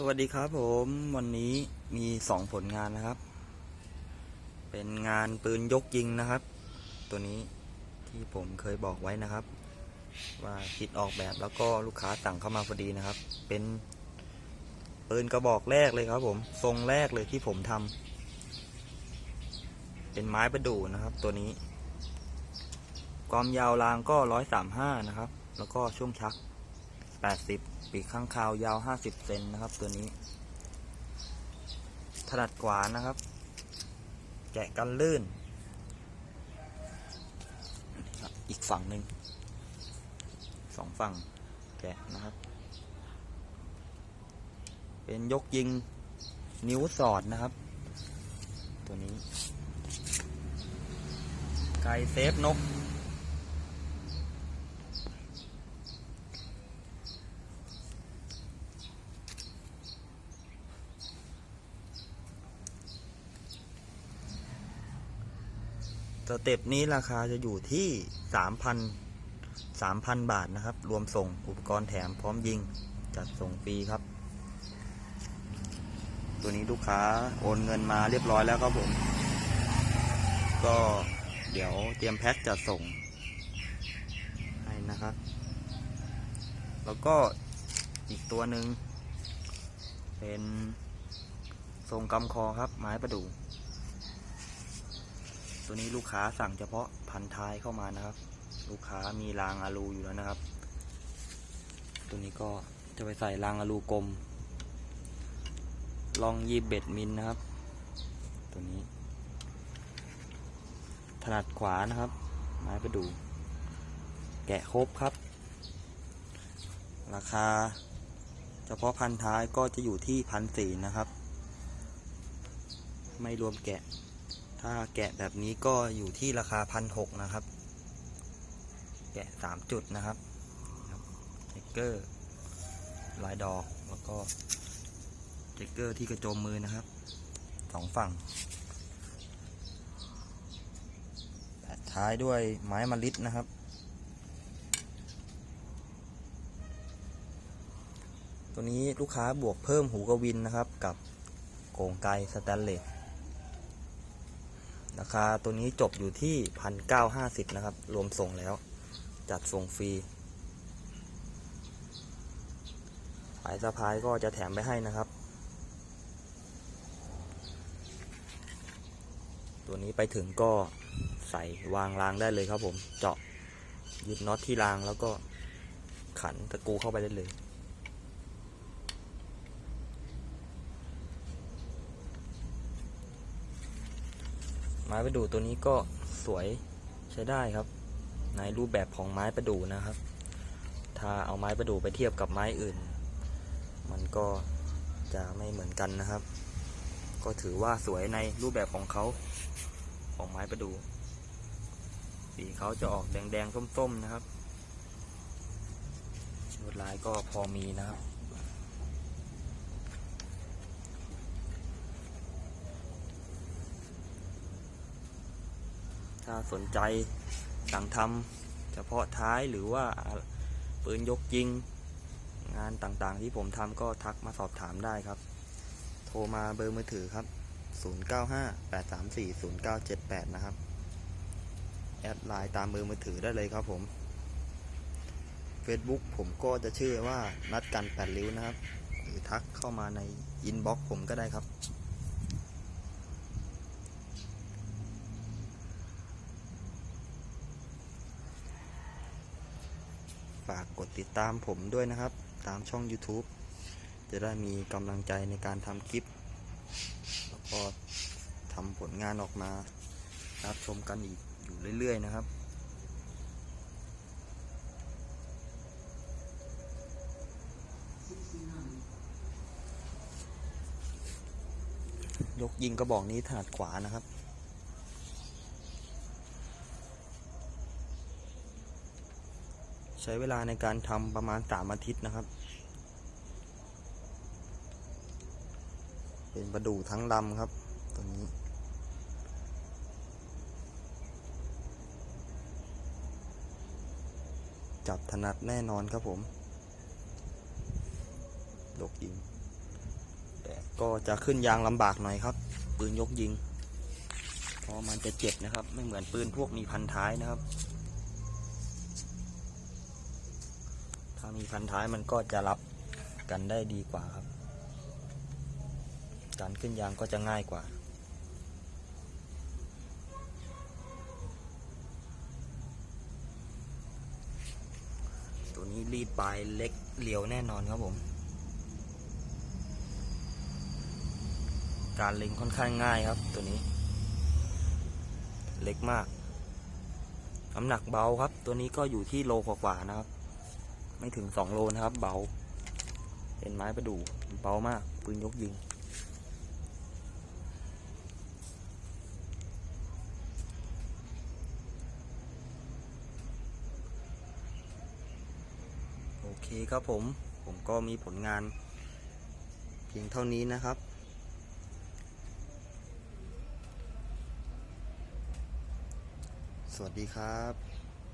สวัสดีครับผมวันนี้มีสองผลงานนะครับ เป็นงานปืนยกยิงนะครับ ตัวนี้ที่ผมเคยบอกไว้นะครับ ว่าคิดออกแบบแล้วก็ลูกค้าสั่งเข้ามาพอดีนะครับ เป็นปืนกระบอกแรกเลยครับ ผมทรงแรกเลยที่ผมทำเป็นไม้ประดู่นะครับ ตัวนี้ ความยาวรางก็ร้อยสามห้านะครับ แล้วก็ช่วงชักแปดสิบ ปีกข้างคาวยาว 50 เซนนะครับ ตัวนี้ ถนัดขวานะครับ แกะกันลื่น อีกฝั่งหนึ่งสองฝั่งแกะนะครับ เป็นยกยิงนิ้วสอดนะครับ ตัวนี้ ไกเซฟนก สเต็ปนี้ราคาจะอยู่ที่3,000 3,000บาทนะครับ รวมส่งอุปกรณ์แถมพร้อมยิง จัดส่งฟรีครับ ตัวนี้ลูกค้าโอนเงินมาเรียบร้อยแล้วครับผม ก็เดี๋ยวเตรียมแพ็คจัดส่ง ให้นะครับ แล้วก็อีกตัวหนึ่งเป็นทรงกำคอครับ ไม้ประดู่ ตัวนี้ลูกค้าสั่งเฉพาะพันท้ายเข้ามานะครับ ลูกค้ามีรางอะลูอยู่แล้วนะครับ ตัวนี้ก็จะไปใส่รางอะลูกลมลองยีบเบ็ดมิลนะครับ ตัวนี้ ถนัดขวานะครับ ไม้ประดูแกะครบครับ ราคา เฉพาะพันท้ายก็จะอยู่ที่พันสี่นะครับ ไม่รวมแกะ ถ้าแกะแบบนี้ก็อยู่ที่ราคาพันหกนะครับ แกะสามจุดนะครับเจกเกอร์ลายดอกแล้วก็เจกเกอร์ที่กระโจมมือนะครับสองฝั่งแปะท้ายด้วยไม้มะลิดนะครับตัวนี้ลูกค้าบวกเพิ่มหูกระวินนะครับ กับโกงไกสแตนเลส ราคาตัวนี้จบอยู่ที่พันเก้าห้าสิบนะครับ รวมส่งแล้ว จัดส่งฟรีสายสะพายก็จะแถมไปให้นะครับ ตัวนี้ไปถึงก็ใส่วางรางได้เลยครับผม เจาะยึดน็อตที่รางแล้วก็ขันตะกูเข้าไปได้เลย ไม้ประดู่ตัวนี้ก็สวยใช้ได้ครับ ในรูปแบบของไม้ประดู่นะครับ ถ้าเอาไม้ประดู่ไปเทียบกับไม้อื่น มันก็จะไม่เหมือนกันนะครับ ก็ถือว่าสวยในรูปแบบของเขาของไม้ประดู่สีเขาจะออกแดงๆส้มๆนะครับลวดลายก็พอมีนะครับ ถ้าสนใจสั่งทำเฉพาะท้ายหรือว่าปืนยกยิง งานต่างๆ ที่ผมทำก็ทักมาสอบถามได้ครับ โทรมาเบอร์มือถือครับ 0958340978 นะครับ แอดไลน์ตามเบอร์มือถือได้เลยครับผม Facebook ผมก็จะชื่อว่านัดกันแปดริ้วนะครับ หรือทักเข้ามาในอินบ็อกซ์ผมก็ได้ครับ ฝากกดติดตามผมด้วยนะครับ ตามช่อง YouTube จะได้มีกำลังใจในการทำคลิป แล้วก็ทำผลงานออกมารับชมกันอีกอยู่เรื่อย ๆ นะครับยกยิงกระบอกนี้ถนัดขวานะครับ ใช้เวลาในการทำประมาณสามอาทิตย์นะครับ เป็นประดู่ทั้งลำครับตัวนี้จับถนัดแน่นอนครับผมลกยิงก็จะขึ้นยางลำบากหน่อยครับ ปืนยกยิง เพราะมันจะเจ็บนะครับ ไม่เหมือนปืนพวกมีพันท้ายนะครับามีพันท้ายมันก็จะรับกันได้ดีกว่าครับ การขึ้นยางก็จะง่ายกว่าตัวนี้รีดปลายเล็กเหลียวแน่นอนครับผม การเล็งค่อนข้างง่ายครับ ตัวนี้ เล็กมากน้ำหนักเบาครับ ตัวนี้ก็อยู่ที่โลกว่าๆนะครับ ไม่ถึงสองโลนะครับ เบา เป็นไม้ประดู่เบามากปืนยกยิง โอเคครับผม ผมก็มีผลงาน เพียงเท่านี้นะครับสวัสดีครับ